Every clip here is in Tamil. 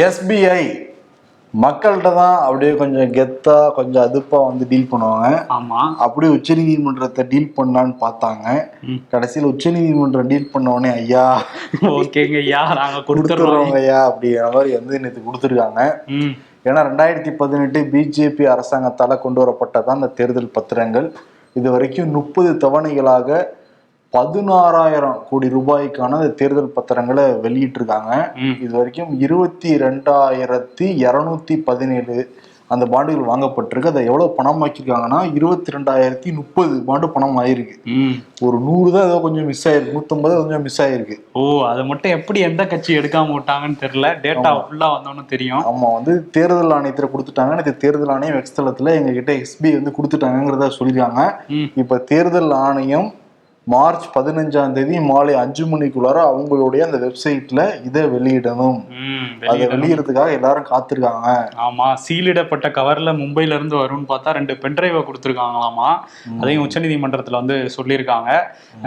எஸ்பிஐ மக்கள்கிட்ட தான் அப்படியே கொஞ்சம் கெத்தா கொஞ்சம் அதுப்பா வந்து டீல் பண்ணுவாங்க. ஆமா. அப்படியே உச்சநீதிமன்றத்தை டீல் பண்ணலான்னு பார்த்தாங்க. கடைசியில் உச்சநீதிமன்றம் டீல் பண்ண உடனே ஐயா ஓகேங்க ஐயா நாங்க கொடுத்துறோம் கொடுத்துருவோங்க ஐயா அப்படிங்கிற மாதிரி வந்து நேற்று கொடுத்துருக்காங்க. ஏன்னா ரெண்டாயிரத்தி பதினெட்டு பிஜேபி அரசாங்கத்தால கொண்டு வரப்பட்டதான் இந்த தேர்தல் பத்திரங்கள். இது வரைக்கும் முப்பது தவணைகளாக பதினாறாயிரம் கோடி ரூபாய்க்கான தேர்தல் பத்திரங்களை வெளியிட்டிருக்காங்க. இது வரைக்கும் இருபத்தி ரெண்டாயிரத்தி இரநூத்தி பதினேழு அந்த பாண்டுகள் வாங்கப்பட்டிருக்கு. அதை எவ்வளவு பணம் ஆக்கியிருக்காங்கன்னா இருபத்தி ரெண்டாயிரத்தி முப்பது பாண்டு பணம் ஆயிருக்கு. ஒரு நூறு தான் ஏதோ கொஞ்சம் மிஸ் ஆயிருக்கு. நூத்தம்பது கொஞ்சம் மிஸ் ஆயிருக்கு. ஓ அதை மட்டும் எப்படி எந்த கட்சி எடுக்காம விட்டாங்கன்னு தெரியல. டேட்டா ஃபுல்லா வந்தோன்னு தெரியும். ஆமா வந்து தேர்தல் ஆணையத்துல கொடுத்துட்டாங்க. நேற்று தேர்தல் ஆணையம் எக்ஸ்தலத்துல எங்க கிட்ட எஸ்பி வந்து கொடுத்துட்டாங்கிறத சொல்லியிருக்காங்க. இப்ப தேர்தல் ஆணையம் மார்ச் பதினஞ்சாம் தேதி மாலை அஞ்சு மணிக்குள்ளார அவங்களுடைய அந்த வெப்சைட்ல இதை வெளியிடணும். அதை. வெளியிடறதுக்காக எல்லாரும் காத்திருக்காங்க. ஆமா சீலிடப்பட்ட கவர்ல மும்பைல இருந்து வரும்னு பார்த்தா ரெண்டு பென்டிரைவை கொடுத்துருக்காங்களாமா? அதையும் உச்சநீதிமன்றத்துல வந்து சொல்லியிருக்காங்க.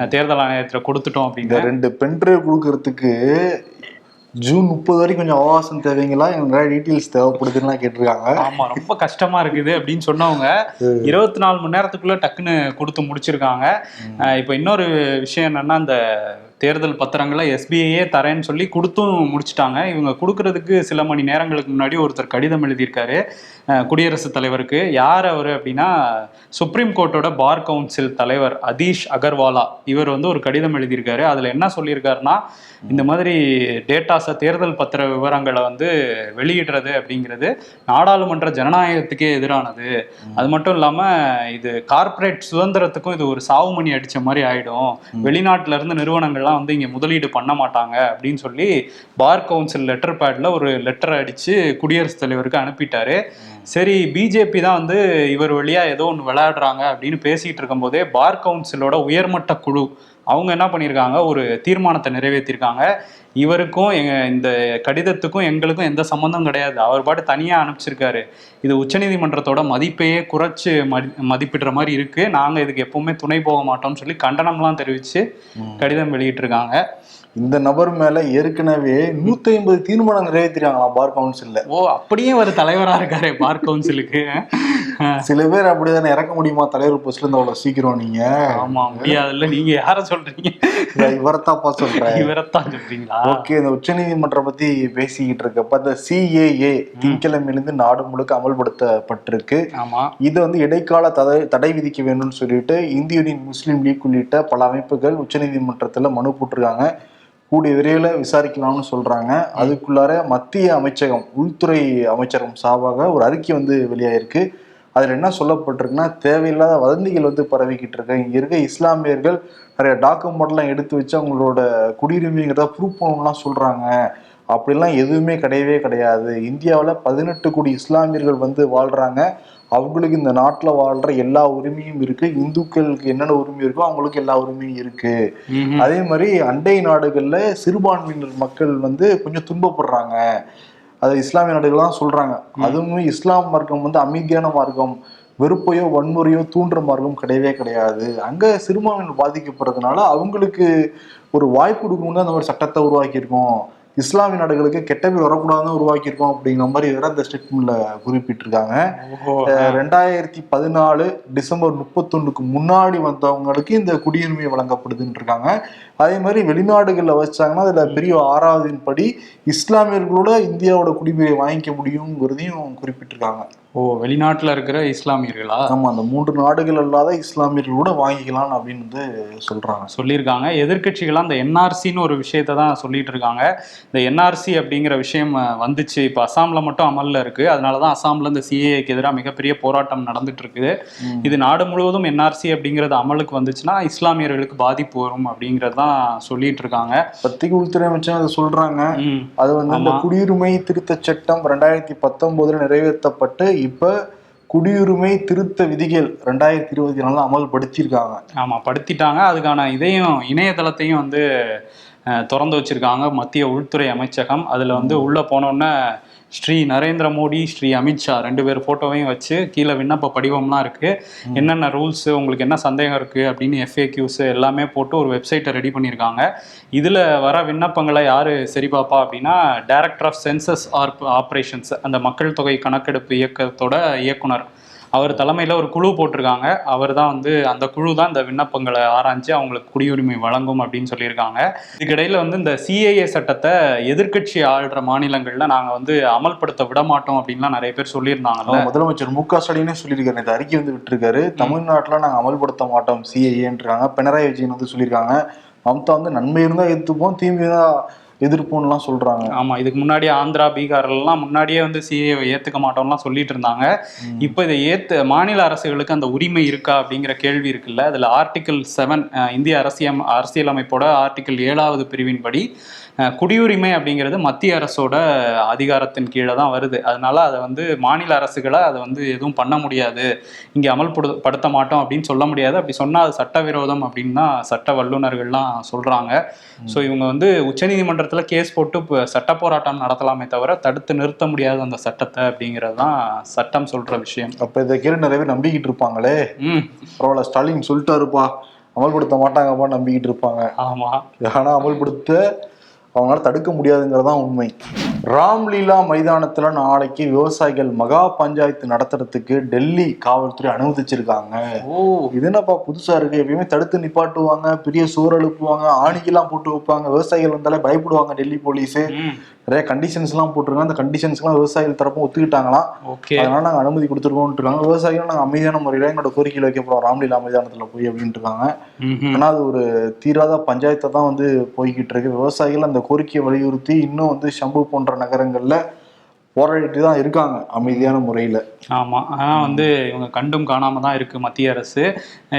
தேர்தல் ஆணையத்துல கொடுத்துட்டோம் அப்படின்னு. ரெண்டு பென்ட்ரைவ் கொடுக்கறதுக்கு ஜூன் முப்பது வரைக்கும் கொஞ்சம் அவகாசம் தேவைங்களா? நிறைய டீட்டெயில்ஸ் தேவைப்படுதுன்னு கேட்டிருக்காங்க. ஆமா ரொம்ப கஷ்டமா இருக்குது அப்படின்னு சொன்னவங்க இருபத்தி நாலு மணி நேரத்துக்குள்ள டக்குன்னு கொடுத்து முடிச்சிருக்காங்க. இப்போ இன்னொரு விஷயம் என்னன்னா இந்த தேர்தல் பத்திரங்களை எஸ்பிஐயே தரேன்னு சொல்லி கொடுத்தும் முடிச்சிட்டாங்க. இவங்க கொடுக்கறதுக்கு சில மணி நேரங்களுக்கு முன்னாடி ஒருத்தர் கடிதம் எழுதியிருக்காரு குடியரசுத் தலைவருக்கு. யார் அவர் அப்படின்னா சுப்ரீம் கோர்ட்டோட பார் கவுன்சில் தலைவர் அதீஷ் அகர்வாலா இவர் வந்து ஒரு கடிதம் எழுதியிருக்காரு. அதுல என்ன சொல்லியிருக்காருன்னா இந்த மாதிரி டேட்டாஸை தேர்தல் பத்திர விவரங்களை வந்து வெளியிடுறது அப்படிங்கிறது நாடாளுமன்ற ஜனநாயகத்துக்கே எதிரானது. அது மட்டும் இல்லாம இது கார்ப்பரேட் சுதந்திரத்துக்கும் இது ஒரு சாவுமணி அடிச்ச மாதிரி ஆயிடும். வெளிநாட்டுல இருந்து நிறுவனங்கள்லாம் வந்து இங்க முதலீடு பண்ண மாட்டாங்க அப்படின்னு சொல்லி பார் கவுன்சில் லெட்டர் பேட்ல ஒரு லெட்டர் அடிச்சு குடியரசுத் தலைவருக்கு அனுப்பிட்டாரு. சரி பிஜேபி தான் வந்து இவர் வழியா ஏதோ ஒன்று விளையாடுறாங்க அப்படின்னு பேசிட்டு இருக்கும்போதே பார் கவுன்சிலோட உயர்மட்ட குழு அவங்க என்ன பண்ணியிருக்காங்க ஒரு தீர்மானத்தை நிறைவேற்றிருக்காங்க இவருக்கும் எங்க இந்த கடிதத்துக்கும் எங்களுக்கும் எந்த சம்மந்தம் கிடையாது. அவர் பாட்டு தனியாக அனுப்பிச்சிருக்காரு. இது உச்சநீதிமன்றத்தோட மதிப்பையே குறைச்சு மதி மதிப்பிடுற மாதிரி இருக்கு. நாங்கள் இதுக்கு எப்பவுமே துணை போக மாட்டோம்னு சொல்லி கண்டனம்லாம் தெரிவித்து கடிதம் வெளியிட்டிருக்காங்க. இந்த நபர் மேல ஏற்கனவே நூத்தி ஐம்பது தீர்மானம் நிறைவேற்றிருக்காங்களா பார் கவுன்சில்ல. ஓ அப்படியே ஒரு தலைவராக இருக்காரு பார் கவுன்சிலுக்கு. சில பேர் அப்படிதானே இறக்க முடியுமா? தலைவர் போஸ்ட்ல இருந்து அவ்வளவு சீக்கிரம் நீங்க? ஆமா முடியாதுல்ல. நீங்க யார சொல்றீங்க? இவரைத்தாப்பா சொல்றேன். இவரைத்தான் சொல்றீங்களா? ஓகே இந்த உச்சநீதிமன்றம் பத்தி பேசிக்கிட்டு இருக்கப்ப இந்த சிஏஏ திங்கக்கிழமையிலிருந்து நாடு முழுக்க அமல்படுத்தப்பட்டிருக்கு. ஆமா. இது வந்து இடைக்கால தடை தடை விதிக்க வேண்டும்னு சொல்லிட்டு இந்திய யூனியன் முஸ்லீம் லீக் உள்ளிட்ட பல அமைப்புகள் உச்சநீதிமன்றத்துல மனு போட்டிருக்காங்க. கூடிய விரைவில் விசாரிக்கலாம்னு சொல்றாங்க. அதுக்குள்ளார மத்திய அமைச்சகம் உள்துறை அமைச்சகம் சார்பாக ஒரு அறிக்கை வந்து வெளியாயிருக்கு. அதுல என்ன சொல்லப்பட்டிருக்குன்னா தேவையில்லாத வதந்திகள் வந்து பரவிக்கிட்டு இருக்கு. இங்க இருக்க இஸ்லாமியர்கள் நிறைய டாக்குமெண்ட்லாம் எடுத்து வச்சு அவங்களோட குடியுரிமைங்கிறத ப்ரூவ் பண்ணணும்லாம் சொல்றாங்க. அப்படிலாம் எதுவுமே கிடையவே கிடையாது. இந்தியாவில் பதினெட்டு கோடி இஸ்லாமியர்கள் வந்து வாழ்றாங்க. அவங்களுக்கு இந்த நாட்டில் வாழ்ற எல்லா உரிமையும் இருக்கு. இந்துக்களுக்கு என்னென்ன உரிமை இருக்கோ அவங்களுக்கு எல்லா உரிமையும் இருக்கு. ம்ஹும். அதே மாதிரி அண்டை நாடுகள்ல சிறுபான்மையினர் மக்கள் வந்து கொஞ்சம் துன்பப்படுறாங்க. அது இஸ்லாமிய நாடுகள் தான் சொல்றாங்க அதுவும் இஸ்லாம் மார்க்கம் வந்து அமைதியான மார்க்கம் வெறுப்பையோ வன்முறையோ தூண்டுற மார்க்கம் கிடையவே கிடையாது. அங்க சிறுபான்மையினர் பாதிக்கப்படுறதுனால அவங்களுக்கு ஒரு வாய்ப்பு கொடுக்கணும்னு அந்த மாதிரி சட்டத்தை உருவாக்கியிருக்கோம். இஸ்லாமிய நாடுகளுக்கு கெட்ட பேர் வரக்கூடாதுன்னு உருவாக்கியிருக்கோம் அப்படிங்கிற மாதிரி வேற அந்த ஸ்டேட்மெண்ட்ல குறிப்பிட்டிருக்காங்க. ரெண்டாயிரத்தி பதினாலு டிசம்பர் முப்பத்தொன்னுக்கு முன்னாடி வந்தவங்களுக்கு இந்த குடியுரிமை வழங்கப்படுதுன்னு இருக்காங்க. அதே மாதிரி வெளிநாடுகளில் வச்சாங்கன்னா அதுல பெரிய ஆறாவதின் படி இஸ்லாமியர்களோட இந்தியாவோட குடியுரிமையை வாங்கிக்க முடியுங்கிறதையும் குறிப்பிட்டிருக்காங்க. ஓ வெளிநாட்டுல இருக்கிற இஸ்லாமியர்களா? ஆமா அந்த மூன்று நாடுகள் அல்லாத இஸ்லாமியர்கள் கூட வாங்கிக்கலாம் அப்படின்னு வந்து சொல்றாங்க. சொல்லியிருக்காங்க. எதிர்க்கட்சிகள்லாம் இந்த என்ஆர்சின்னு ஒரு விஷயத்தை தான் சொல்லிட்டு இருக்காங்க. இந்த என்ஆர்சி அப்படிங்கிற விஷயம் வந்துச்சு. இப்போ அசாம்ல மட்டும் அமல்ல இருக்கு. அதனால தான் அசாம்ல இந்த சிஏக்கு எதிராக மிகப்பெரிய போராட்டம் நடந்துட்டு இருக்குது. இது நாடு முழுவதும் என்ஆர்சி அப்படிங்கிறது அமலுக்கு வந்துச்சுன்னா இஸ்லாமியர்களுக்கு பாதிப்பு வரும் அப்படிங்கிறது தான் சொல்லிட்டு இருக்காங்க. பத்திரிகை உள்துறை அமைச்சர் அதை சொல்றாங்க. ம். அது வந்து இந்த ஆமா. குடியுரிமை திருத்த சட்டம் ரெண்டாயிரத்தி பத்தொன்பதுல நிறைவேற்றப்பட்டு இப்ப குடியுரிமை திருத்த விதிகள் ரெண்டாயிரத்தி இருபத்தி நாலுல அமல்படுத்தியிருக்காங்க. ஆமா படுத்திட்டாங்க. அதுக்கான இதையும் இணையதளத்தையும் வந்து திறந்து வச்சிருக்காங்க மத்திய உள்துறை அமைச்சகம். அதுல வந்து உள்ள போனோன்னே ஸ்ரீ நரேந்திர மோடி ஸ்ரீ அமித்ஷா ரெண்டு பேர் ஃபோட்டோவையும் வச்சு கீழே விண்ணப்ப படிவம்லாம் இருக்குது என்னென்ன ரூல்ஸ் உங்களுக்கு என்ன சந்தேகம் இருக்குது அப்படின்னு எஃப்ஏக்யூஸ் எல்லாமே போட்டு ஒரு வெப்சைட்டை ரெடி பண்ணியிருக்காங்க. இதில் வர விண்ணப்பங்களை யார் சரி பார்ப்பா அப்படின்னா டைரக்டர் ஆஃப் சென்சஸ் ஆப்ரேஷன்ஸ் அந்த மக்கள் தொகை கணக்கெடுப்பு இயக்கத்தோட இயக்குனர். அவர் தலைமையில் ஒரு குழு போட்டிருக்காங்க. அவர் தான் வந்து அந்த குழு தான் இந்த விண்ணப்பங்களை ஆராய்ஞ்சு அவங்களுக்கு குடியுரிமை வழங்கும் அப்படின்னு சொல்லியிருக்காங்க. இதுக்கிடையில் வந்து இந்த சிஏஏ சட்டத்தை எதிர்க்கட்சி ஆள்ற மாநிலங்களில் நாங்கள் வந்து அமல்படுத்த விட மாட்டோம் அப்படின்லாம் நிறைய பேர் சொல்லியிருந்தாங்கல்ல. ஆமா, முதலமைச்சர் மு க ஸ்டாலினே சொல்லியிருக்காரு. இந்த அறிக்கை வந்து விட்டுருக்காரு. தமிழ்நாட்டுல நாங்க அமல்படுத்த மாட்டோம் சிஐஏன்றாங்க பினராயி விஜயன் வந்து சொல்லியிருக்காங்க. மம்தா வந்து நன்மை இருந்தா எதிர்த்துப்போம். தீமை இருந்தா எதிர்ப்போம்லாம் சொல்றாங்க. ஆமா இதுக்கு முன்னாடி ஆந்திரா பீகார்லாம் முன்னாடியே வந்து சிஏவை ஏத்துக்க மாட்டோம்லாம் சொல்லிட்டு இருந்தாங்க. இப்போ இதை ஏத்து மாநில அரசுகளுக்கு அந்த உரிமை இருக்கா அப்படிங்கிற கேள்வி இருக்குல்ல? அதுல ஆர்டிகிள் செவன் இந்திய அரசியம் அரசியலமைப்போட ஆர்டிகிள் ஏழாவது பிரிவின்படி குடியுரிமை அப்படிங்கிறது மத்திய அரசோட அதிகாரத்தின் கீழே தான் வருது. அதனால அதை வந்து மாநில அரசுகளை அதை வந்து எதுவும் பண்ண முடியாது. இங்கே அமல்படு படுத்த மாட்டோம் அப்படின்னு சொல்ல முடியாது. அப்படி சொன்னால் அது சட்டவிரோதம் அப்படின்னு தான் சட்ட வல்லுநர்கள்லாம் சொல்றாங்க. ஸோ இவங்க வந்து உச்சநீதிமன்றத்தில் கேஸ் போட்டு இப்போ சட்ட போராட்டம் நடத்தலாமே தவிர தடுத்து நிறுத்த முடியாது அந்த சட்டத்தை அப்படிங்கிறது தான் சட்டம் சொல்ற விஷயம். அப்ப இதை கேட்டு நிறைய நம்பிக்கிட்டு இருப்பாங்களே? ம். பரவாயில்ல ஸ்டாலின் சொல்லிட்டாருப்பா. அமல்படுத்த மாட்டாங்கப்பா நம்பிக்கிட்டு இருப்பாங்க. ஆமா. ஆனா அமல்படுத்த அவங்களால தடுக்க முடியாதுங்கிறதான் உண்மை. ராம்லீலா மைதானத்துல நாளைக்கு விவசாயிகள் மகா பஞ்சாயத்து நடத்துறதுக்கு டெல்லி காவல்துறை அனுமதிச்சிருக்காங்க. ஓ. இது என்னப்பா புதுசா இருக்கு? எப்பயுமே தடுத்து நிப்பாட்டுவாங்க பெரிய சோறு எழுப்புவாங்க ஆணிக்கெல்லாம் போட்டு வைப்பாங்க. விவசாயிகள் வந்தாலே பயப்படுவாங்க டெல்லி போலீஸ். நிறைய கண்டிஷன்ஸ் எல்லாம் போட்டிருக்காங்க. அந்த கண்டிஷன்ஸ்லாம் விவசாயிகள் தரப்பும் ஒத்துக்கிட்டாங்களாம் ஓகே. அதனால நாங்க அனுமதி கொடுத்துருக்கோம்னு இருக்காங்க. விவசாயிகள் நாங்க அமைதியான முறையில எங்களோட கோரிக்கையில் வைக்க போறோம். ராம்லீலா மைதானத்துல போய் அப்படின்ட்டு இருக்காங்க. ம்ஹும். ஆனா அது ஒரு தீராத பஞ்சாயத்தை தான் வந்து போய்கிட்டு இருக்கு. விவசாயிகள் அந்த கோரிக்கையை வலியுறுத்தி இன்னும் வந்து ஷம்பு போன்ற நகரங்கள்ல போராடிட்டு தான் இருக்காங்க அமைதியான முறையில. ஆமா. ஆனா வந்து இவங்க கண்டும் காணாம தான் இருக்கு மத்திய அரசு.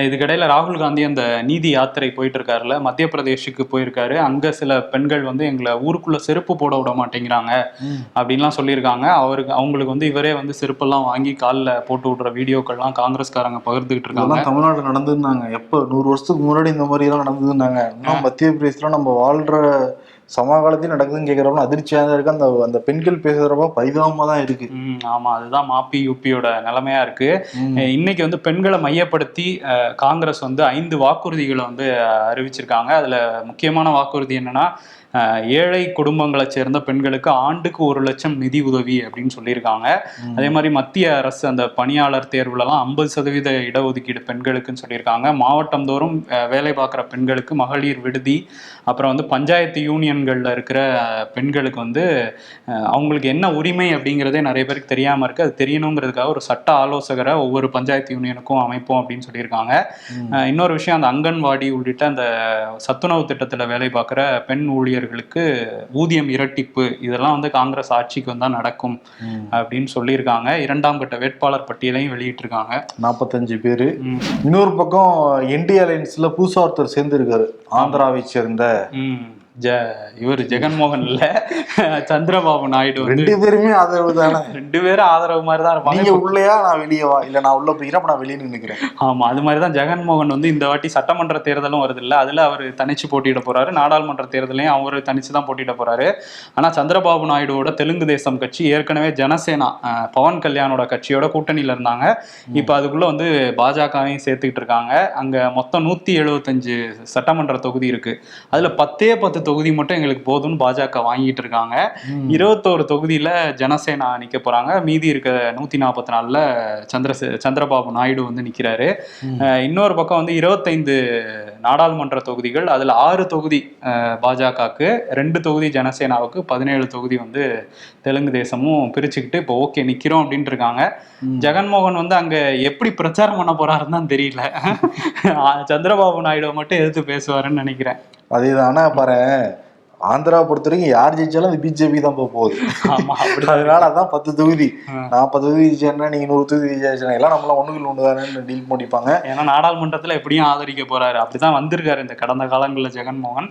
இதுக்கிடையில ராகுல் காந்தி அந்த நீதி யாத்திரை போயிட்டு இருக்காருல மத்திய பிரதேஷுக்கு போயிருக்காரு. அங்க சில பெண்கள் வந்து எங்களை ஊருக்குள்ள செருப்பு போட விட மாட்டேங்கிறாங்க அப்படின்லாம் சொல்லியிருக்காங்க. அவருக்கு அவங்களுக்கு வந்து இவரே வந்து செருப்பெல்லாம் வாங்கி காலில் போட்டு விடுற வீடியோக்கள்லாம் காங்கிரஸ்காரங்க பகிர்ந்துகிட்டு இருக்காங்க. இதெல்லாம் தமிழ்நாடு நடந்ததுன்னாங்க. எப்ப நூறு வருஷத்துக்கு முன்னாடி இந்த மாதிரி எல்லாம் நடந்ததுன்னாங்க மத்திய பிரதேசத்துல நம்ம வாழ்ற சமகாலத்தில் நடக்குதுன்னு கேட்கறப்ப அதிர்ச்சியா தான் இருக்கு அந்த அந்த பெண்கள் பேசுறப்ப பரிதாபமா தான் இருக்கு. ஆமா அதுதான் மாப்பி யூபியோட நிலைமையா இருக்கு. இன்னைக்கு வந்து பெண்களை மையப்படுத்தி காங்கிரஸ் வந்து ஐந்து வாக்குறுதிகளை வந்து அறிவிச்சிருக்காங்க. அதுல முக்கியமான வாக்குறுதி என்னன்னா ஏழை குடும்பங்களை சேர்ந்த பெண்களுக்கு ஆண்டுக்கு ஒரு லட்சம் நிதி உதவி அப்படின்னு சொல்லியிருக்காங்க. அதே மாதிரி மத்திய அரசு அந்த பணியாளர் தேர்வுலலாம் ஐம்பது சதவீத இடஒதுக்கீடு பெண்களுக்குன்னு சொல்லியிருக்காங்க. மாவட்டம் தோறும் அஹ், வேலை பார்க்குற பெண்களுக்கு மகளிர் விடுதி அப்புறம் வந்து பஞ்சாயத்து யூனியன்களில் இருக்கிற பெண்களுக்கு வந்து அவங்களுக்கு என்ன உரிமை அப்படிங்கிறதே நிறைய பேருக்கு தெரியாமல் இருக்கு. அது தெரியணுங்கிறதுக்காக ஒரு சட்ட ஆலோசகரை ஒவ்வொரு பஞ்சாயத்து யூனியனுக்கும் அமைப்போம் அப்படின்னு சொல்லியிருக்காங்க. இன்னொரு விஷயம் அந்த அங்கன்வாடி உள்ளிட்ட அந்த சத்துணவு திட்டத்தில் வேலை பார்க்குற பெண் ஊழியர்களுக்கு ஊதியம் இரட்டிப்பு இதெல்லாம் வந்து காங்கிரஸ் ஆட்சிக்கு வந்தால் நடக்கும். அப்படின்னு சொல்லியிருக்காங்க இரண்டாம் கட்ட வேட்பாளர் பட்டியலையும் வெளியிட்டிருக்காங்க நாற்பத்தஞ்சு பேரு. இன்னொரு பக்கம் என்டி அலையன்ஸ்ல புதுசா ஒருத்தர் சேர்ந்திருக்காரு ஆந்திராவை சேர்ந்த. ஜ இவர் ஜெகன்மோகன் இல்ல. சந்திரபாபு நாயுடு ரெண்டு பேருமே ஆதரவு தானே? ரெண்டு பேரும் ஆதரவு மாதிரி தான் இருப்பாங்க. நீங்க உள்ளேயா? நான் வெளியவா இல்ல நான் உள்ள போய்க்கிறேன் அப்ப நான் வெளியே நின்னுக்கிறேன். ஆமா அது மாதிரி தான் ஜெகன்மோகன் வந்து இந்த வாட்டி சட்டமன்ற தேர்தலும் வருது இல்ல. அதுல அவர் தனிச்சு போட்டியிட போறாரு. நாடாளுமன்ற தேர்தலையும் அவர் தனிச்சு தான் போட்டியிட போறாரு. ஆனா சந்திரபாபு நாயுடுவோட தெலுங்கு தேசம் கட்சி ஏற்கனவே ஜனசேனா பவன் கல்யாணோட கட்சியோட கூட்டணியில இருந்தாங்க. இப்ப அதுக்குள்ள வந்து பாஜகவையும் சேர்த்துக்கிட்டு இருக்காங்க. அங்க மொத்தம் நூத்தி எழுபத்தஞ்சு சட்டமன்ற தொகுதி இருக்கு. அதுல பத்தே பத்து தொகுதி மட்டும் எங்களுக்கு போதும்னு பாஜக வாங்கிட்டு இருக்காங்க. இருபத்தோரு தொகுதியில ஜனசேனா நிக்க போறாங்க. மீதி இருக்க நூத்தி நாற்பத்தி நாலுல சந்திரசே சந்திரபாபு நாயுடு வந்து நிக்கிறாரு. இன்னொரு பக்கம் வந்து இருபத்தைந்து நாடாளுமன்ற தொகுதிகள் அதுல ஆறு தொகுதி பாஜகவுக்கு ரெண்டு தொகுதி ஜனசேனாவுக்கு பதினேழு தொகுதி வந்து தெலுங்கு தேசமும் பிரிச்சுக்கிட்டு இப்போ ஓகே நிக்கிறோம் அப்படின்ட்டு இருக்காங்க. ஜெகன்மோகன் வந்து அங்க எப்படி பிரச்சாரம் பண்ண போறாருன்னு தான் தெரியல. சந்திரபாபு நாயுடுவை மட்டும் எதிர்த்து பேசுவாருன்னு நினைக்கிறேன். அதேதான் ஆனா பாரு. ஆந்திரா பொறுத்த வரைக்கும் யார் ஜெயிச்சாலும் அது பிஜேபி தான் போக போகுது. அதனால அதான் பத்து தொகுதி. நான் பத்து தொகுதி ஜெயிச்சேன்னா நீங்க நூறு தொகுதி ஜெயிச்சா எல்லாம் நம்மளாம் ஒண்ணுக்குள்ள ஒண்ணுதானே டீல் பண்ணிப்பாங்க? ஏன்னா நாடாளுமன்றத்துல எப்படியும் ஆதரிக்க போறாரு. அப்படிதான் வந்திருக்காரு இந்த கடந்த காலங்களில் ஜெகன்மோகன்.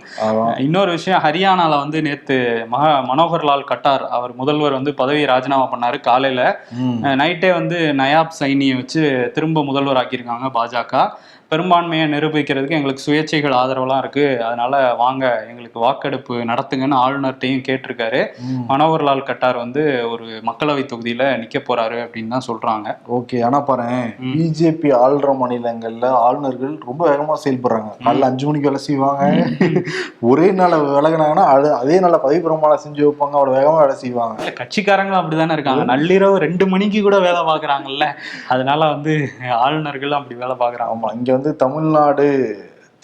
இன்னொரு விஷயம் ஹரியானால வந்து நேத்து மக மனோகர்லால் கட்டார் அவர் முதல்வர் வந்து பதவியை ராஜினாமா பண்ணாரு காலையில. நைட்டே வந்து நயாப் சைனியை வச்சு திரும்ப முதல்வர் ஆக்கியிருக்காங்க பாஜக. பெரும்பான்மையை நிரூபிக்கிறதுக்கு எங்களுக்கு சுயேட்சைகள் ஆதரவெல்லாம் இருக்கு. அதனால வாங்க எங்களுக்கு வாக்கெடுப்பு நடத்துங்கன்னு ஆளுநர்கிட்டையும் கேட்டிருக்காரு. மனோகர்லால் கட்டார் வந்து ஒரு மக்களவை தொகுதியில நிக்க போறாரு அப்படின்னு தான் சொல்றாங்க. ஓகே ஆனா பாரு பிஜேபி ஆளுற மாநிலங்கள்ல ஆளுநர்கள் ரொம்ப வேகமா செயல்படுறாங்க. காலைல அஞ்சு மணிக்கு வேலை செய்வாங்க. ஒரே நாள் விலகினாங்கன்னா அது- நாள்ல பதவி பிரமாணம் செஞ்சு வைப்பாங்க அவ்வளவு வேகமா வேலை செய்வாங்க. கட்சிக்காரங்களும் அப்படிதானே இருக்காங்க. நள்ளிரவு ரெண்டு மணிக்கு கூட வேலை பாக்குறாங்கல்ல அதனால வந்து ஆளுநர்களும் அப்படி வேலை பாக்குறாங்க ஆமா இங்க வந்து தமிழ்நாடு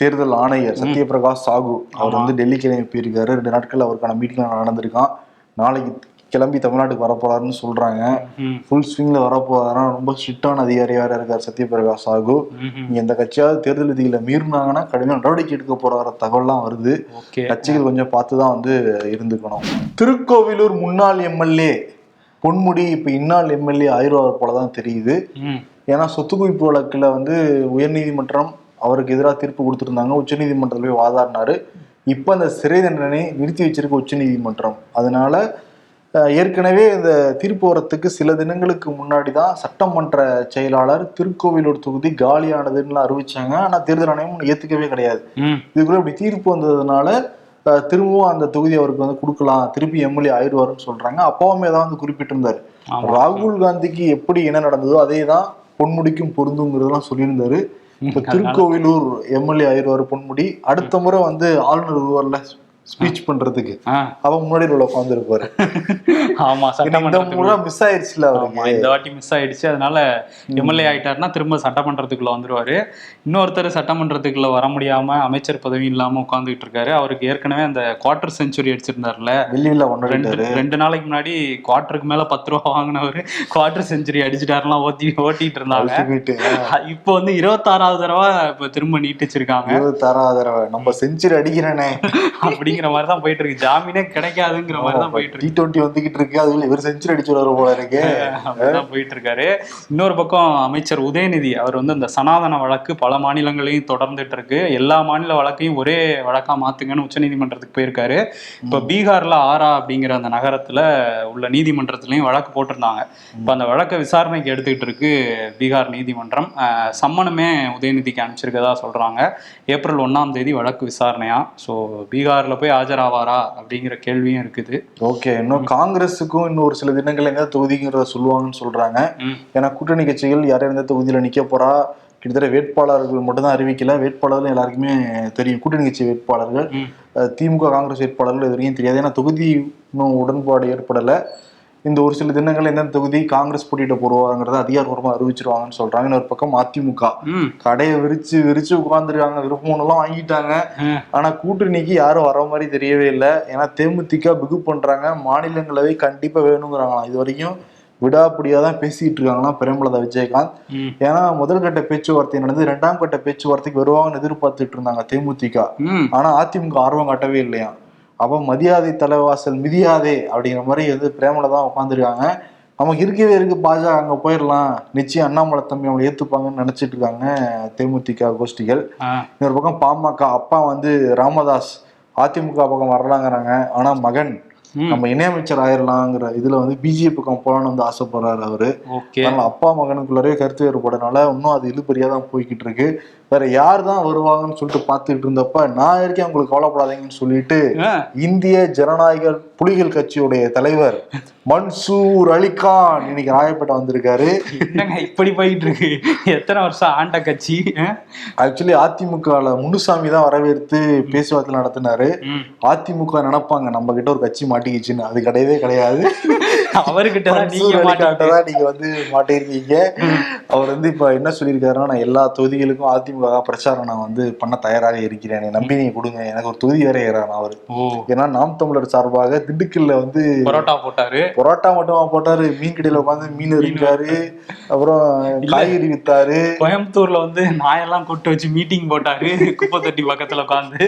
தேர்தல் ஆணையர் சத்யபிரகாஷ் சாகு. அவர் வந்து டெல்லி கிளம்பி போயிருக்காரு. ரெண்டு நாட்கள் அவருக்கான மீட்டிங் நடந்திருக்கான் நாளைக்கு கிளம்பி தமிழ்நாட்டுக்கு வரப்போறாருன்னு சொல்றாங்க. ஃபுல் ஸ்விங்ல வரப்போறாருன்னா ரொம்ப ஸ்ட்ரிக்டான அதிகாரி வேற இருக்கார் சத்யபிரகாஷ் சாகு. இங்க எந்த கட்சியாவது தேர்தல் விதிகளை மீறினாங்கன்னா கடுமையான நடவடிக்கை எடுக்க போறார தகவல்லாம் வருது. கட்சிகள் கொஞ்சம் பார்த்து தான் வந்து இருந்துக்கணும். திருக்கோவிலூர் முன்னாள் எம்எல்ஏ பொன்முடி இப்ப இன்னாள் எம்எல்ஏ ஆயிரம் போல தான் தெரியுது ஏன்னா சொத்து குவிப்பு வழக்குல வந்து உயர்நீதிமன்றம் அவருக்கு எதிராக தீர்ப்பு கொடுத்திருந்தாங்க. உச்சநீதிமன்றத்தில் போய் வாதாடினாரு. இப்போ அந்த சிறை தண்டனை நிறுத்தி வச்சிருக்க உச்சநீதிமன்றம். அதனால ஏற்கனவே இந்த தீர்ப்பு வரத்துக்கு சில தினங்களுக்கு முன்னாடி தான் சட்டமன்ற செயலாளர் திருக்கோவிலூர் தொகுதி காலியானதுன்னு அறிவிச்சாங்க. ஆனா தேர்தல் ஆணையம் ஏத்துக்கவே கிடையாது. இதுக்குள்ள இப்படி தீர்ப்பு வந்ததுனால திரும்பவும் அந்த தொகுதி அவருக்கு வந்து கொடுக்கலாம். திருப்பி எம்எல்ஏ ஆயிடுவாருன்னு சொல்றாங்க. அப்பாவுமே தான் வந்து குறிப்பிட்டிருந்தாரு. ராகுல் காந்திக்கு எப்படி என்ன நடந்ததோ அதே தான் பொன்முடிக்கும் பொருந்துங்கிறதெல்லாம் சொல்லியிருந்தாரு. இப்ப திருக்கோவிலூர் எம்எல்ஏ ஆயிடுவாரு பொன்முடி. அடுத்த முறை வந்து ஆளுநர் வருவார்ல ஸ்பீச் பண்றதுக்கு. ஆ, அவ முன்னாடி உள்ள உட்காந்துருப்பாரு ஆமா இந்த முறை மிஸ் ஆயிடுச்சுல ஆமா இந்த வாட்டி மிஸ் ஆயிடுச்சு. அதனால எம்எல்ஏ ஆயிட்டாருன்னா திரும்ப சட்டமன்றத்துக்குள்ள வந்துருவாரு. இன்னொருத்தர் சட்டமன்றத்துக்குள்ள வர முடியாம அமைச்சர் பதவி இல்லாம உட்கார்ந்துகிட்டு இருக்காரு. அவருக்கு ஏற்கனவே அந்த குவார்டர் செஞ்சுரி அடிச்சிருந்தாருல. வெள்ளிவில ரெண்டு கொண்டாடிட்டாரு ரெண்டு நாளைக்கு முன்னாடி குவார்டருக்கு மேல பத்து ரூபா வாங்கினவர் குவார்டர் செஞ்சுரி அடிச்சிட்டாருலாம் ஓட்டி ஓட்டிட்டு இருந்தாங்க. இப்போ வந்து இருபத்தாறாவது தடவை இப்ப திரும்ப நீட்டிச்சிருக்காங்க. இருபத்தாறாவது தடவை. நம்ம செஞ்சுரி அடிக்கிறேனே. அப்படிங்கிற மாதிரி தான் போயிட்டு இருக்கு ஜாமீனே கிடைக்காதுங்கிற மாதிரி தான் போயிட்டு இருக்கு டி டுவெண்ட்டி வந்துகிட்டு இருக்கு. அதுல இவர் செஞ்சுரி அடிச்சு வர போல இருக்கு அப்படிதான் போயிட்டு இருக்காரு இன்னொரு பக்கம் அமைச்சர் உதயநிதி அவர் வந்து இந்த சனாதன வழக்கு பல மாநிலங்களையும் தொடர்ந்துட்டு இருக்கு எல்லா மாநில வழக்கையும் ஒரே வழக்கா மாத்துங்கன்னு உச்சநீதிமன்றத்துக்கு போயிருக்காரு. இப்ப பீகார்ல ஆரா அப்படிங்கிற அந்த நகரத்துல உள்ள நீதிமன்றத்திலையும் வழக்கு போட்டிருந்தாங்க. இப்ப அந்த வழக்கை விசாரணைக்கு எடுத்துக்கிட்டு இருக்கு பீகார் நீதிமன்றம். சம்மனுமே உதயநிதிக்கு அனுப்பிச்சிருக்கதா சொல்றாங்க. ஏப்ரல் ஒண்ணாம் தேதி வழக்கு விசாரணையா? ஸோ பீகார்ல போய் ஆஜராவாரா அப்படிங்கிற கேள்வியும் இருக்குது. ஓகே இன்னும் காங்கிரஸுக்கும் இன்னும் ஒரு சில தினங்கள் எந்த தொகுதிங்கிறத சொல்லுவாங்கன்னு சொல்றாங்க. ஏன்னா கூட்டணி கட்சிகள் யார் எந்த தொகுதியில நிக்க போறா? கிட்டத்தட்ட வேட்பாளர்கள் மட்டும்தான் அறிவிக்கல. வேட்பாளர்கள் எல்லாருக்குமே தெரியும். கூட்டணி கட்சி வேட்பாளர்கள் திமுக காங்கிரஸ் வேட்பாளர்கள் இது வரைக்கும் தெரியாது. ஏன்னா தொகுதி இன்னும் உடன்பாடு ஏற்படல. இந்த ஒரு சில தினங்கள் எந்தெந்த தொகுதி காங்கிரஸ் போட்டியிட போடுவாங்கிறத அதிகாரப்பூர்வமா அறிவிச்சிருவாங்கன்னு சொல்றாங்க. இன்னொரு பக்கம் அதிமுக கடையை விரிச்சு விரிச்சு உட்காந்துருக்காங்க விருப்பம் எல்லாம் வாங்கிட்டாங்க. ஆனா கூட்டணிக்கு யாரும் வர மாதிரி தெரியவே இல்லை. ஏன்னா தேமுதிக பிகு பண்றாங்க. மாநிலங்களவை கண்டிப்பா வேணுங்கிறாங்களாம். இது வரைக்கும் விடாப்பிடியா தான் பேசிட்டு இருக்காங்களாம் பிரேமலதா விஜயகாந்த். ஏன்னா முதல் கட்ட பேச்சுவார்த்தை நடந்து இரண்டாம் கட்ட பேச்சுவார்த்தைக்கு வருவாங்கன்னு எதிர்பார்த்துட்டு இருந்தாங்க தேமுதிக. ஆனா அதிமுக ஆர்வம் காட்டவே இல்லையா அப்ப மதியாதை தலைவாசல் மிதியாதே அப்படிங்கிற மாதிரி வந்து பிரேமலதா உட்காந்துருக்காங்க நமக்கு இருக்கவே இருக்கு பாஜக அங்க போயிடலாம். நிச்சயம் அண்ணாமலை தம்பி அவங்களை ஏத்துப்பாங்கன்னு நினைச்சிட்டு இருக்காங்க தேமுதிக கோஷ்டிகள். இன்னொரு பக்கம் பாமக அப்பா வந்து ராமதாஸ் அதிமுக பக்கம் வரலாங்கிறாங்க. ஆனா மகன். நம்ம இணையமைச்சர் ஆயிரலாங்கிற இதுல வந்து பிஜேபி பக்கம் போலான்னு வந்து ஆசைப்படுறாரு அவரு. அதனால அப்பா மகனுக்குள்ளரே கருத்து வேறுபாடுனால இன்னும் அது இழுபறியா தான் போய்கிட்டு இருக்கு. வேற யார் தான் வருவாங்கன்னு சொல்லிட்டு பார்த்துட்டு இருந்தப்ப நான் இருக்கேன் உங்களுக்கு கவலைப்படாதீங்கன்னு சொல்லிட்டு இந்திய ஜனநாயக புலிகள் கட்சியுடைய தலைவர் மன்சூர் அலிகான் இன்னைக்கு ராயப்பேட்டை வந்திருக்காரு. என்னங்க இப்படி போயிட்டு இருக்கு எத்தனை வருஷம் ஆண்ட கட்சி? ஆக்சுவலி அதிமுகல முனுசாமி தான் வரவேற்று பேச்சுவார்த்தை நடத்தினாரு. அதிமுக நினைப்பாங்க நம்ம கிட்ட ஒரு கட்சி மாட்டிக்கிச்சுன்னு. அது கிடையவே கிடையாது. அவர்கிட்ட தான் நீங்க வந்து மாட்டிருக்கீங்க அவர் வந்து இப்ப என்ன சொல்லியிருக்காருன்னா நான் எல்லா தொகுதிகளுக்கும் அதிமுக பிரச்சாரம் நான் வந்து பண்ண தயாராக இருக்கிறேன். என்னை நம்பி நீங்க கொடுங்க. எனக்கு ஒரு தொகுதி வேற ஏறான் அவர். ஏன்னா நாம் தமிழர் சார்பாக திண்டுக்கல்ல வந்து பரோட்டா போட்டாரு. பொரோட்டா மட்டுமா போட்டாரு. மீன் கடையில உட்காந்து மீன் இருக்காரு அப்புறம் காய்கறி வித்தாரு. கோயம்புத்தூர்ல வந்து நாயெல்லாம் கூட்டு வச்சு மீட்டிங் போட்டாரு. குப்பை தொட்டி பக்கத்துல உட்காந்து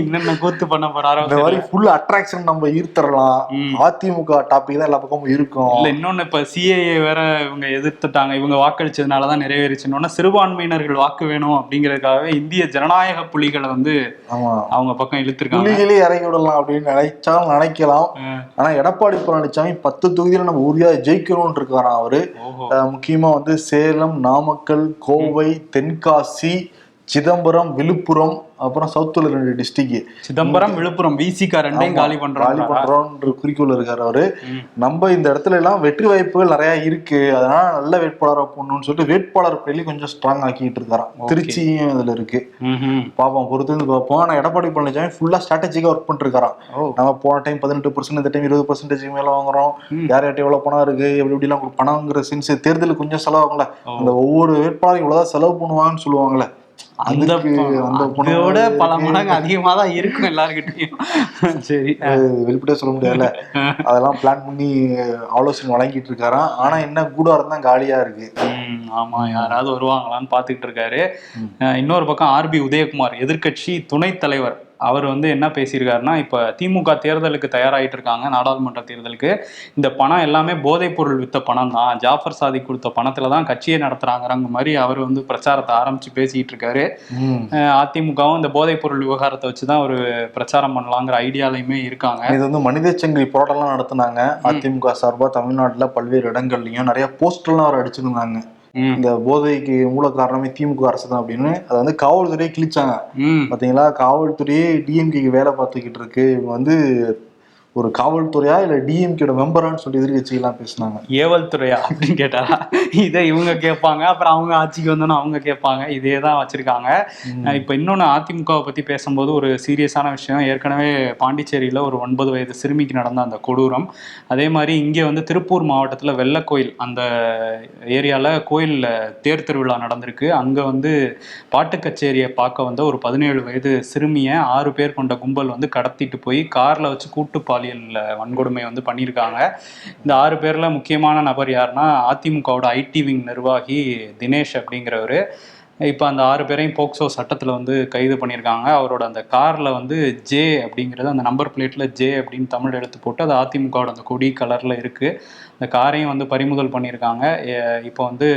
என்னென்ன கூத்து பண்ண போறாரோ இந்த மாதிரி ஃபுல் அட்ராக்ஷன் நம்ம ஈர்த்தரலாம். அதிமுக டாபிக் தான் எல்லா பக்கமும் இருக்கும். இல்ல இன்னொன்னு இப்ப சிஏஏ வேற இவங்க எதிர்த்துட்டாங்க. இவங்க வாக்களிச்சதுனாலதான் நிறைவேறிச்சுன்னு. சிறுபான்மையினர்கள் வாக்கு வேணும் அப்படிங்கறதுக்காகவே இந்திய ஜனநாயக புலிகளை வந்து அவங்க பக்கம் இழுத்துருக்காங்க. புள்ளிகளே இறங்கி விடலாம் அப்படின்னு நினைச்சாலும் நினைக்கலாம். ஆனா எடப்பாடி பழனிசாமி பத்து தொகுதியில நம்ம உறுதியா ஜெயிக்கணும்னு இருக்காராம் அவரு. முக்கியமா வந்து சேலம் நாமக்கல் கோவை தென்காசி சிதம்பரம் விழுப்புரம் அப்புறம் சவுத்துல ரெண்டு டிஸ்ட்ரிக்ட் சிதம்பரம் விழுப்புரம் விசிகா ரெண்டையும் காலி காலி பண்றோம் பண்றோம்ன்ற குறிக்கோள் இருக்காரு அவரு. நம்ம இந்த இடத்துல எல்லாம் வெற்றி வாய்ப்புகள் நிறைய இருக்கு. அதனால நல்ல வேட்பாளரா போடணும்னு சொல்லிட்டு வேட்பாளர் பள்ளி கொஞ்சம் ஸ்ட்ராங் ஆக்கிட்டு இருக்காராம். திருச்சியும் அதுல இருக்கு. பாப்போம் பொறுத்து வந்து பார்ப்போம் ஆனா எடப்பாடி பழனிசாமி ஃபுல்லா ஸ்ட்ராட்டஜிக்கா ஒர்க் பண்ணிருக்காராம் ஓ. நம்ம போன டைம் பதினெட்டு பர்சன்ட் இந்த டைம் இருபது பர்சன்டேஜ் மேல வாங்குறோம். யார் யார்ட்ட எவ்வளவு பணம் இருக்கு எப்படி எப்படி எல்லாம் பணம்ங்கிற சென்ஸ் தேர்தலுக்கு கொஞ்சம் ஓ. அந்த ஒவ்வொரு வேட்பாளரும் இவ்வளவுதான் செலவு பண்ணுவாங்கன்னு சொல்லுவாங்கல்ல. அந்த அதோட பல. மடங்கு அதிகமா தான் இருக்கும் எல்லாருக்கிட்டையும் சரி வெளிப்படையா சொல்ல முடியாதுல்ல. அதெல்லாம் பிளான் பண்ணி ஆலோசனை வழங்கிட்டு இருக்காராம். ஆனா என்ன கூடாரம் தான் காலியா இருக்கு. ஆமா யாராவது வருவாங்களான்னு பாத்துக்கிட்டு இருக்காரு. இன்னொரு பக்கம் ஆர்பி உதயகுமார் எதிர்க்கட்சி துணைத் தலைவர். அவர் வந்து என்ன பேசியிருக்காருன்னா இப்ப திமுக தேர்தலுக்கு தயாராகிட்டு இருக்காங்க நாடாளுமன்ற தேர்தலுக்கு. இந்த பணம் எல்லாமே போதைப் பொருள் வித்த பணம் தான். ஜாஃபர் சாதி கொடுத்த பணத்துல தான் கட்சியை நடத்துறாங்கிற மாதிரி அவர் வந்து பிரச்சாரத்தை ஆரம்பிச்சு பேசிட்டு இருக்காரு அதிமுகவும் இந்த போதைப் பொருள் விவகாரத்தை வச்சுதான் ஒரு பிரச்சாரம் பண்ணலாங்கிற ஐடியாலையுமே இருக்காங்க. இது வந்து மனித சங்கிலி போராட்டம்லாம் நடத்துனாங்க. அதிமுக சார்பா தமிழ்நாட்டுல பல்வேறு இடங்கள்லயும் நிறைய போஸ்டர்லாம் அவர் அடிச்சிருந்தாங்க. இந்த போதைக்கு மூல காரணமே திமுக அரசு தான் அப்படின்னு அதை வந்து காவல்துறையை கிழிச்சாங்க. பாத்தீங்களா? காவல்துறையே டிஎம்கேக்கு வேலை பார்த்துக்கிட்டு இருக்கு. இவங்க வந்து ஒரு காவல்துறையா இல்ல டிஎம்கேட மெம்பரான்னு சொல்லி எதிர்கட்சிகள்லாம் பேசினாங்க. ஏவல் துறையா அப்படின்னு கேட்டாரா இதை இவங்க கேட்பாங்க அப்புறம் அவங்க ஆட்சிக்கு வந்தோன்னு அவங்க கேட்பாங்க இதே தான் வச்சிருக்காங்க. இப்ப இன்னொன்னு அதிமுகவை பத்தி பேசும்போது ஒரு சீரியஸான விஷயம் ஏற்கனவே பாண்டிச்சேரியில ஒரு ஒன்பது வயது சிறுமிக்கு நடந்த அந்த கொடூரம். அதே மாதிரி இங்கே வந்து திருப்பூர் மாவட்டத்துல வெள்ளக்கோயில் அந்த ஏரியால கோயில்ல தேர் திருவிழா நடந்திருக்கு. அங்க வந்து பாட்டு கச்சேரியை பார்க்க வந்த ஒரு பதினேழு வயது சிறுமியை ஆறு பேர் கொண்ட கும்பல் வந்து கடத்திட்டு போய் கார்ல வச்சு கூட்டு பாலியல் வன்கொடுமை வந்து பண்ணியிருக்காங்க. இந்த ஆறு பேரில் முக்கியமான நபர் யாருன்னா அதிமுகவோட ஐடி விங் நிர்வாகி தினேஷ் அப்படிங்கிறவர். இப்போ அந்த ஆறு பேரையும் போக்சோ சட்டத்தில் வந்து கைது பண்ணியிருக்காங்க. அவரோட அந்த காரில் வந்து ஜே அப்படிங்கிறது அந்த நம்பர் பிளேட்டில் ஜே அப்படின்னு தமிழ் எடுத்து போட்டு அது அதிமுகவோட அந்த கொடி கலரில் இருக்குது அந்த காரையும் வந்து பறிமுதல் பண்ணியிருக்காங்க. இப்போ வந்து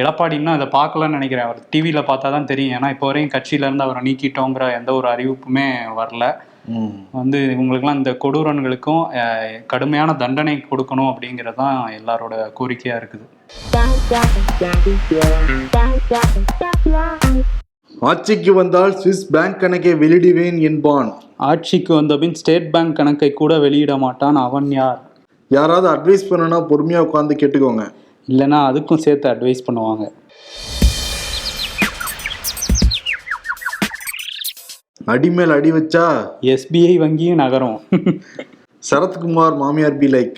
எடப்பாடி இன்னும் அதை பார்க்கலன்னு நினைக்கிறேன். அவர் டிவியில் பார்த்தா தான் தெரியும். ஏன்னா இப்போ வரையும் கட்சியிலேருந்து அவரை நீக்கிட்டோங்கிற எந்த ஒரு அறிவிப்புமே வரல. வந்து இவங்களுக்கெல்லாம் இந்த கொடூரன்களுக்கும் கடுமையான தண்டனை கொடுக்கணும் அப்படிங்கிறது தான் எல்லாரோட கோரிக்கையாக இருக்குது. ஆட்சிக்கு வந்தால் சுவிஸ் பேங்க் கணக்கை வெளியிடுவேன் என்பான். ஆட்சிக்கு வந்தபின் ஸ்டேட் பேங்க் கணக்கை கூட வெளியிட மாட்டான். அவன் யார்? யாராவது அட்வைஸ் பண்ணனா பொறுமையா உட்காந்து கேட்டுக்கோங்க. இல்லைன்னா அதுக்கும் சேர்த்து அட்வைஸ் பண்ணுவாங்க. அடிமேல் அடி வச்சா எஸ்பிஐ வங்கியும் நகரும். சரத்குமார் மாமியார் பி லைக்.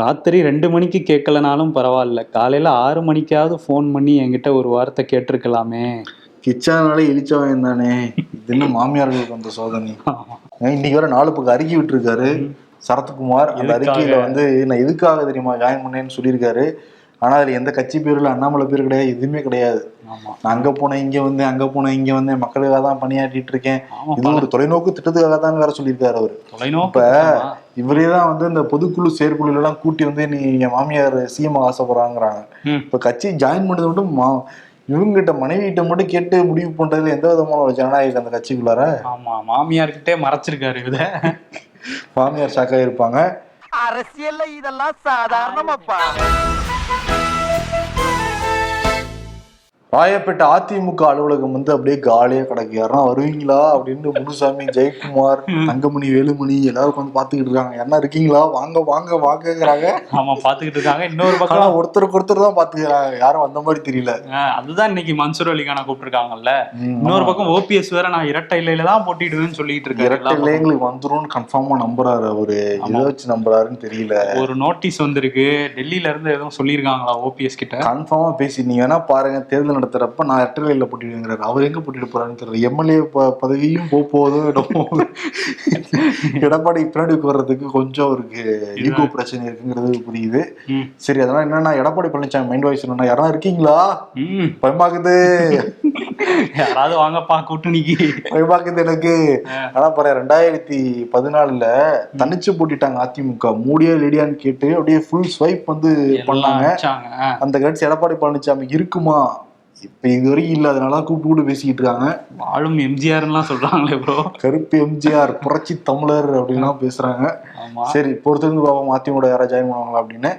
ராத்திரி ரெண்டு மணிக்கு கேட்கலனாலும் பரவாயில்ல. காலையில் ஆறு மணிக்காவது ஃபோன் பண்ணி என்கிட்ட ஒரு வார்த்தை கேட்டிருக்கலாமே. கிச்சானாலே இழிச்சவன் தானே. இது என்ன மாமியார்களுக்கு வந்த சோதனை? இன்னைக்கு வர நாலு பக்கம் அறிக்கை விட்டுருக்காரு. சரத்குமார் அந்த? அறிக்கையில வந்து நான் எதுக்காக தெரியுமா? ஜாயின் பண்ணேன்னு சொல்லியிருக்காரு. ஆனா அதுல எந்த கட்சி பேர் இல்ல அண்ணாமலை பேர் கிடையாது எதுவுமே கிடையாது. நான் அங்க போனேன் இங்க வந்தேன் அங்க போனேன் இங்க வந்தேன் மக்களுக்காக தான் பணியாற்றிட்டு இருக்கேன். இது ஒரு தொலைநோக்கு திட்டத்துக்காக தான் வேற சொல்லியிருக்காரு அவரு. இப்ப இவரே தான் வந்து இந்த பொதுக்குழு செயற்குழுல எல்லாம் கூட்டி வந்து நீ என் மாமியார் சிஎம் ஆசைப்படுறாங்கிறாங்க. இப்ப கட்சி ஜாயின் பண்ணது மட்டும் மா இவங்கிட்ட மனைவிகிட்ட மட்டும் கேட்டு முடிவு பண்றதுல எந்த விதமான ஒரு ஜனநாயகம் அந்த கட்சிக்குள்ளார? ஆமா மாமியார்கிட்டே மறைச்சிருக்காரு இத மாமியார் ஷாக்காக இருப்பாங்க அரசியல்ல இதெல்லாம் சாதாரணமாப்பா. ராயப்பேட்டை அதிமுக அலுவலகம் வந்து அப்படியே காலியா கிடக்கு. யாரா வருவீங்களா? அப்படின்னு முனுசாமி ஜெயக்குமார் தங்கமணி வேலுமணி எல்லாரும் வந்து பாத்துக்கிட்டு இருக்காங்க. யாரா இருக்கீங்களா? வாங்க வாங்க வாங்கங்கிறாங்க ஆமா பாத்துக்கிட்டு இருக்காங்க. இன்னொரு பக்கம் ஒருத்தருக்கு ஒருத்தர் தான் பாத்துக்கிறாங்க யாரும் வந்த மாதிரி தெரியல. அதுதான் இன்னைக்கு மன்சூர் அலிகான கூப்பிட்டுருக்காங்கல்ல. இன்னொரு பக்கம் ஓபிஎஸ் வேற நான் இரட்டை இலையில தான் போட்டிடுவேன்னு சொல்லிட்டு இருக்காரு. இரட்டை. இலையங்களுக்கு வந்துரும்னு கன்ஃபார்மா நம்புறாரு அவரு. எதை வச்சு நம்புறாருன்னு தெரியல. ஒரு நோட்டீஸ் வந்திருக்கு. டெல்லியில இருந்து எதுவும் சொல்லியிருக்காங்களா ஓபிஎஸ் கிட்ட? கன்ஃபார்மா பேசி நீங்க வேணா பாருங்க தேர்தல் நடத்துறப்ப நான் இரட்டை இலையில போட்டிடுங்கிறாரு அவர் எங்க போட்டிட்டு போறாருன்னு தெரியல. எம்எல்ஏ பதவியும் போக என்னமோ. எடப்பாடி பின்னாடி வர்றதுக்கு கொஞ்சம் அவருக்கு ஈகோ பிரச்சனை இருக்குங்கிறது புரியுது. சரி அதனால என்னன்னா எடப்பாடி பழனிசாமி மைண்ட் வாய்ஸ் என்னன்னா யாரா இருக்கீங்களா? பயமாக்குது யாராவது வாங்கப்பா கூட்டணிக்கு. பயமாக்குது எனக்கு. ஆனா பாரு ரெண்டாயிரத்தி பதினாலுல தனிச்சு போட்டிட்டாங்க அதிமுக. மூடியா லேடியான்னு கேட்டு அப்படியே ஃபுல் ஸ்வைப் வந்து பண்ணாங்க. அந்த கட்சி எடப்பாடி பழனிசாமி இருக்குமா? இப்ப இது வரைக்கும் இல்லாதனால கூப்பிட்டு கூப்பிட்டு பேசிக்கிட்டு இருக்காங்க. வாழும் எம்ஜிஆர்லாம் சொல்றாங்களே ப்ரோ கருப்பு எம்ஜிஆர் புரட்சி தமிழர் அப்படின்லாம் பேசுறாங்க. சரி பொறுத்திருந்து பாவம் அதிமுக யாரா ஜாயின் பண்ணுவாங்களா அப்படின்னு.